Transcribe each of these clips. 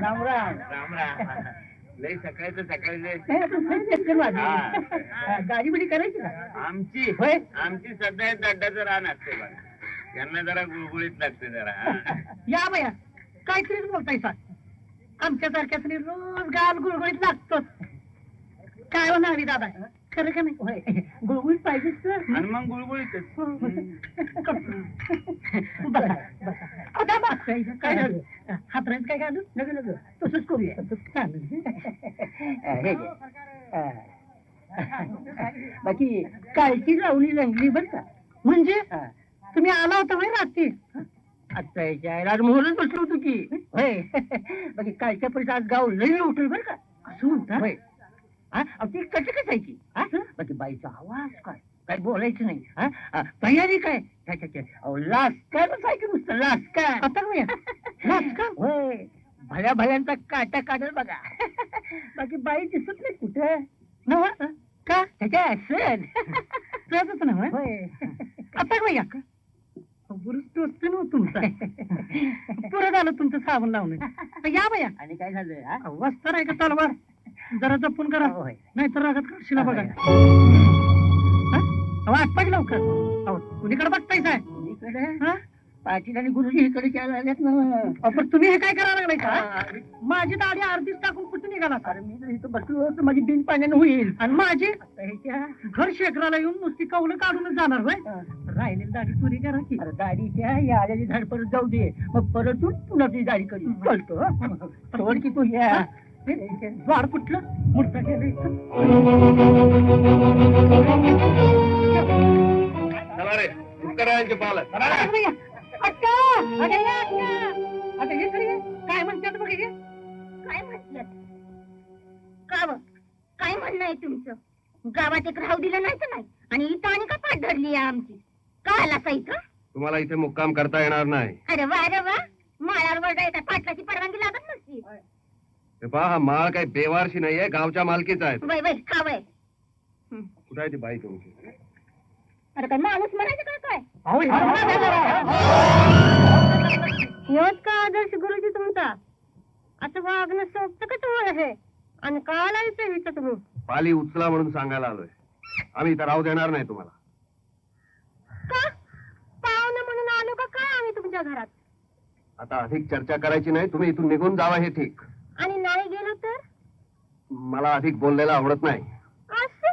राम राम. राम राम. लय सकाळचं सकाळी गाडी बिडी करायची का? आमची. होय. आमची सध्या दड्डाचं रान असते बघा. त्यांना जरा गुळगुळीत लागते जरा. या बया काहीतरीच बोलताय सा आमच्या सारख्याच रोज गाल गुळगुळीत लागतोच. काय होणार दादा? खरं का नाही? होय. गुळगुळीत पाहिजेच तर आणि मग गुळगुळीतच बसा बसा. आता बस काय झालं? हातरायचं काय घालू नको नको तसंच करूया. चालेल. हे. बाकी कालची लावली रंगली बर का? म्हणजे? तुम्ही आला होता होय रात्री? आता याच्या आईला आज बसलो होतो की. होय. बाकी कालच्या परिसर आज गाव लई उठल बर का? असं म्हणता? होय. हा? ती कशी कसायची हा बाकी बाईचा आवाज काय? काय बोलायचं नाही हा? तयारी काय? काय काय बसायचं नुसतं लास काय आता लास का होय भल्या भल्यांचा काटा काढल बघा. बाकी बाई दिसत नाही कुठे. नव्हा का? त्याच्या असेल. कळतच ना होय. आता का भैया बुरुस टोचते ना तुमचा. पुरं झालं तुमचं साबण लावणं तर या भैया आणि काय झालं वस्तर आहे का तलवार? जरा जपून करा. नाहीतर रागात करशील बघा. वाटपाच लवकर. अहो, कुणीकडे बघताय काय हा? पाटील आणि गुरुजी इकडे यायला लागलेत ना. पण तुम्ही हे काय करायला लागलाय का? माझी दाढी अर्धीच टाकून कुठे निघाला? अरे मी जर इथं बसलो तर माझी बिन पाण्यानं होईल. आणि माझी घर शेखराला येऊन नुसती कौलं काढूनच जाणार होय? राहिलेली दाढी पुरी करा की. अरे दाढीच्या या आलेली झाड परत जाऊ दे. मग परत तू पुन्हा तुझी दाढी करी चालतो सोड की तू या. द्वार कुठलं आता हे खरी काय म्हणतात बघ हे? काय म्हटलं का व? काय म्हणणं आहे तुमचं? गावात एक राहू दिलं नाही तर नाही? आणि इथं आणि का पाठ धरली आहे आमची? का आला का इथं? तुम्हाला इथे मुक्काम करता येणार नाही. अरे वा अरे वा. माळावर येतात पाटलाची परवानगी लागत नसती? पहा हा माळ काही बेवारशी नाहीये गावच्या मालकीचा आहे वय वय का वय. कुठे आहे ती बाई तुमची? अरे काय माणूस म्हणायचं का काय? अहो, योच का आदर्श गुरुजी तुमचा? असं वागणं सोपतं का तुम्हाला हे? आणि का लायचं इथं तुम्ही. पाली उचला म्हणून सांगायला आलोय. आम्ही इथं राहू देणार नाही तुम्हाला. का? पाहुणं म्हणून आलो का? काय आम्ही तुमच्या घरात? आता अधिक चर्चा करायची नाही तुम्ही इथून निघून जावा हे ठीक. मला अधिक बोललेलं आवडत नाही. असं?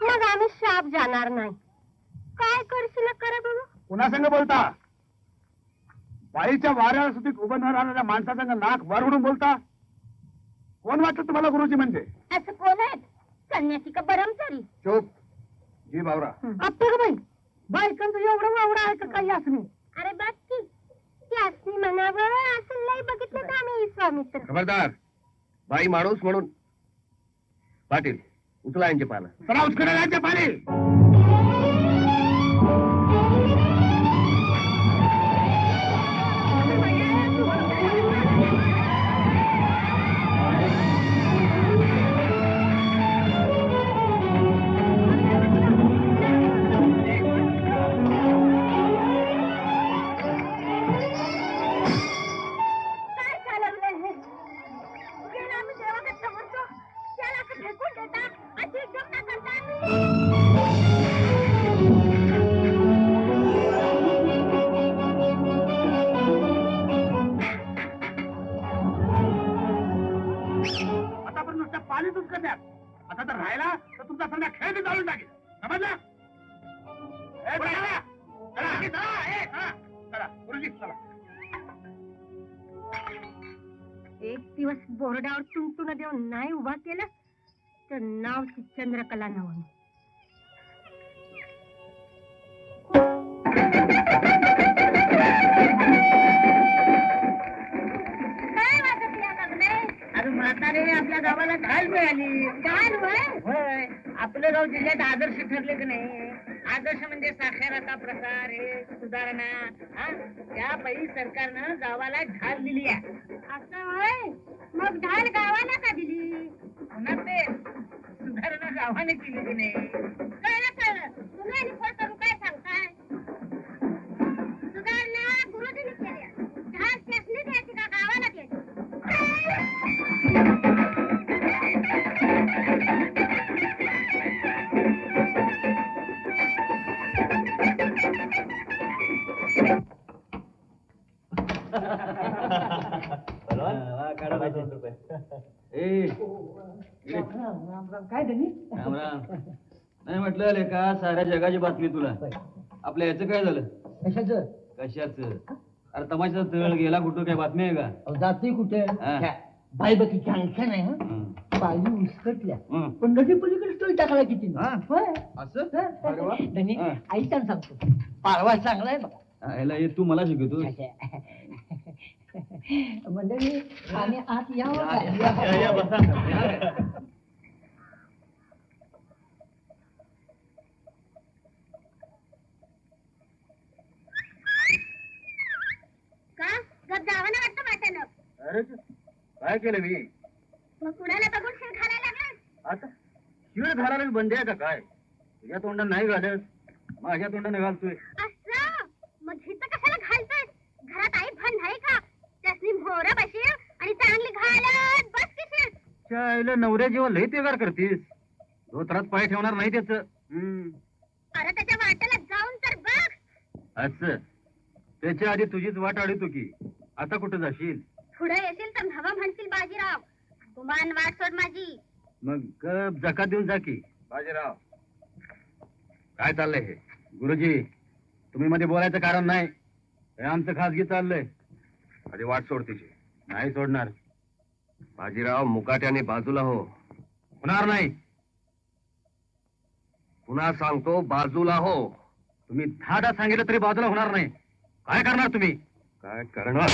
मग आम्ही शाप जाणार नाही. काय करशील करा बघू पुन्हा संघ बोलता? बाईच्या वाऱ्याला सुद्धा उभं न राहणाऱ्या माणसासंग नाक वर उडून बोलता? कोण वाटतं तुम्हाला गुरुजी म्हणजे? असं कोण आहेत? संन्यासी का बरमचारी चोप. जी बावरा. आत्ता का बाई? बायकांचं एवढं वावडं आहे का काही असं नाही? अरे बाकी त्यासनी म्हणावं असं लय बघितलं का आम्ही स्वामित्र खबरदार. बाई माणूस म्हणून. पाटील उचला यांचे पानं. चला उचकड्या पाणी नुसतं पाणी उचकड्यात आता तर राहिला तर तुमचा सगळा खेळ मी जाळून टाकेल. समजलं? ए, चला, चला, चला, ए, हा, चला, गुरुजी चला. एक दिवस बोर्डावर तुंतुन देऊन नाही उभा केलं तर नाव चंद्रकला नवं अरे म्हातारे आपल्या गावाला ढाल मिळाली. काय होय होय. आपलं गाव जिल्ह्यात आदर्श ठरले की नाही? आदर्श म्हणजे साक्षरता प्रसार हे सुधारणा. हा? त्या पै सरकारनं गावाला ढाल दिली आहे. असं होय? मग ढाल गावाला का दिली? पुन्हा ते सुधारणा गावाने केली की नाही? कळलं कळलं. तुम्ही ए काय त्यांनी राम राम. नाही म्हटलं लेका साऱ्या जगाची बातमी तुला. आपल्या याचं काय झालं? कशाचं? कशाच? अरे तमाशा तळ गेला कुठं? काय बातमी आहे का? जाते कुठे? हा. त्या बाई बकी जंक्शन आहे हं? पायी उसकटल्या हं. पण नदी पलीकडे स्टोरी टाकला किती हा? होय. असं? अरे वा. हा. ऐकताना सांगतो. पारवा चांगला आहे बघा. याला हे तू मला शिकवतो मंडळी आणि आत यावं या, का? या, या, बसा. का? गप जावं ना वाटतं वाटानं अरे काय केलं मी? मग कुणाला बघून शिव घालायला आता शिळ घालायला बंदी आहे का काय? तुझ्या तोंडात नाही घालत. माझ्या तोंडाने घालतोय असं मग हिचं कशाला घालतोय फन नाही का? त्यासनी बशील आणि चांगली घालत बस किशील आईला नवऱ्या जेव्हा लय तेगार करतीस. धोत्रात पाय ठेवणार नाही त्याच. अरे त्याच्या वाट्याला जाऊन तर बघ. असं. त्याच्या आधी तुझीच वाट आडतो की. आता कुठं जाशील? पुढे येशील तर हवा म्हणतील बाजीराव. गुमान वाट सोड माझी. मग गप जकात देऊन जा की. बाजीराव. काय चाललंय हे? गुरुजी तुम्ही मध्ये बोलायचं कारण नाही. हे आमचं खासगी चाललंय. माझी वाट सोड तिची. नाही सोडणार. बाजीराव मुकाट्याने बाजूला हो. होणार नाही. पुन्हा सांगतो बाजूला हो. तुम्ही दहा दहा सांगितलं तरी बाजूला होणार नाही. काय करणार तुम्ही? काय करणार?